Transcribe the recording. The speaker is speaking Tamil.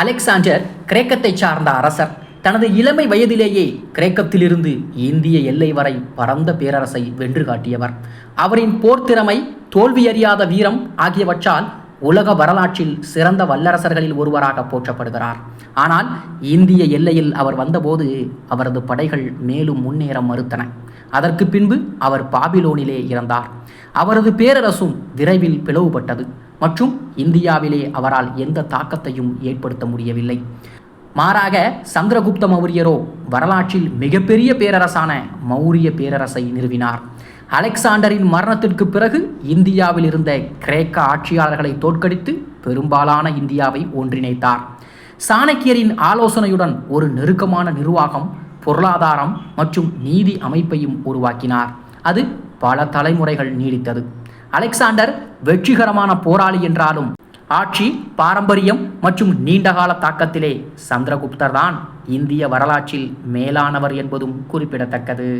அலெக்சாண்டர் கிரேக்கத்தை சார்ந்த அரசர். தனது இளமை வயதிலேயே கிரேக்கத்திலிருந்து இந்திய எல்லை வரை பரந்த பேரரசை வென்று காட்டியவர். அவரின் போர்த்திறமை தோல்வியறியாத வீரம் ஆகியவற்றால் உலக வரலாற்றில் சிறந்த வல்லரசர்களில் ஒருவராக போற்றப்படுகிறார். ஆனால் இந்திய எல்லையில் அவர் வந்தபோது அவரது படைகள் மேலும் முன்னேற மறுத்தன. அதற்கு பின்பு அவர் பாபிலோனிலே இறந்தார். அவரது பேரரசும் விரைவில் பிளவுபட்டது. மற்றும் இந்தியாவிலே அவரால் எந்த தாக்கத்தையும் ஏற்படுத்த முடியவில்லை. மாறாக சந்திரகுப்த மௌரியரோ வரலாற்றில் மிகப்பெரிய பேரரசான மௌரிய பேரரசை நிறுவினார். அலெக்சாண்டரின் மரணத்திற்கு பிறகு இந்தியாவில் இருந்த கிரேக்க ஆட்சியாளர்களை தோற்கடித்து பெரும்பாலான இந்தியாவை ஒன்றிணைத்தார். சாணக்கியரின் ஆலோசனையுடன் ஒரு நெருக்கமான நிர்வாகம் பொருளாதாரம் மற்றும் நீதி அமைப்பையும் உருவாக்கினார். அது பல தலைமுறைகள் நீடித்தது. அலெக்சாண்டர் வெற்றிகரமான போராளி என்றாலும் ஆட்சி பாரம்பரியம் மற்றும் நீண்டகால தாக்கத்திலே சந்திரகுப்தர் தான் இந்திய வரலாற்றில் மேலானவர் என்பதும் குறிப்பிடத்தக்கது.